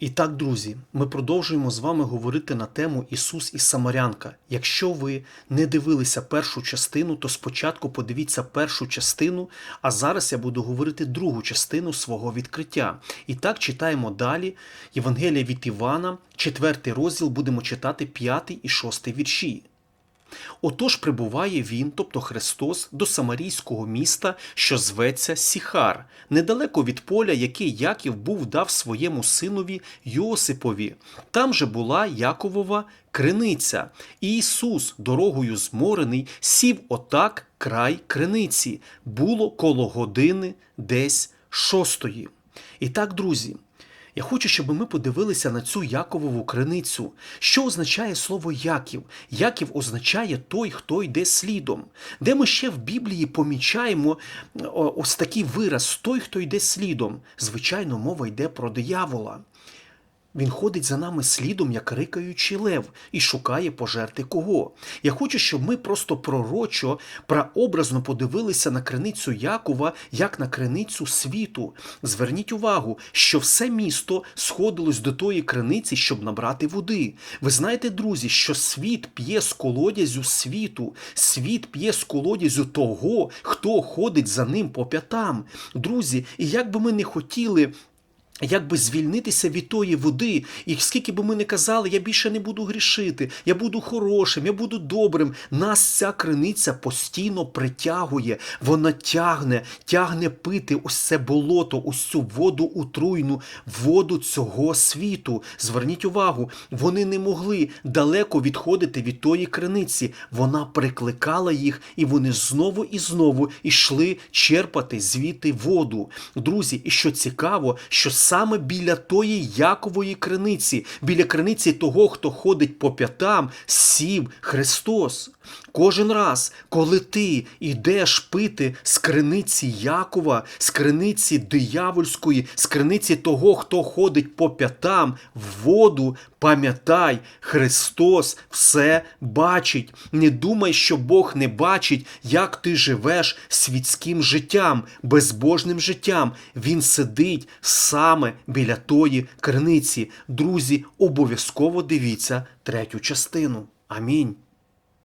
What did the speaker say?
І так, друзі, ми продовжуємо з вами говорити на тему Ісус і Самарянка. Якщо ви не дивилися першу частину, то спочатку подивіться першу частину, а зараз я буду говорити другу частину свого відкриття. І так читаємо далі Євангелія від Івана, 4 розділ, будемо читати 5 і 6 вірші. Отож прибуває він, тобто Христос, до самарійського міста, що зветься Сіхар, недалеко від поля, яке Яків був дав своєму синові Йосипові. Там же була Яковова криниця. І Ісус, дорогою зморений, сів отак край криниці. Було коло години десь шостої. І так, друзі. Я хочу, щоб ми подивилися на цю Яковову криницю. Що означає слово Яків? Яків означає той, хто йде слідом. Де ми ще в Біблії помічаємо ось такий вираз той, хто йде слідом. Звичайно, мова йде про диявола. Він ходить за нами слідом, як рикаючий лев, і шукає пожерти кого. Я хочу, щоб ми просто пророчо, прообразно подивилися на криницю Якова, як на криницю світу. Зверніть увагу, що все місто сходилось до тої криниці, щоб набрати води. Ви знаєте, друзі, що світ п'є з колодязю світу, світ п'є з колодязю того, хто ходить за ним по п'ятам. Друзі, і як би ми не хотіли. Як би звільнитися від тої води, і скільки би ми не казали, я більше не буду грішити, я буду хорошим, я буду добрим. Нас ця криниця постійно притягує, вона тягне, тягне пити ось це болото, ось цю воду отруйну, воду цього світу. Зверніть увагу, вони не могли далеко відходити від тої криниці. Вона прикликала їх, і вони знову і знову йшли черпати звідти воду. Друзі, і що цікаво, що саме біля тої Якової криниці, біля криниці того, хто ходить по п'ятам, сів Христос. Кожен раз, коли ти йдеш пити з криниці Якова, з криниці диявольської, з криниці того, хто ходить по п'ятам, в воду, пам'ятай, Христос все бачить. Не думай, що Бог не бачить, як ти живеш світським життям, безбожним життям. Він сидить саме біля тої криниці. Друзі, обов'язково дивіться третю частину. Амінь.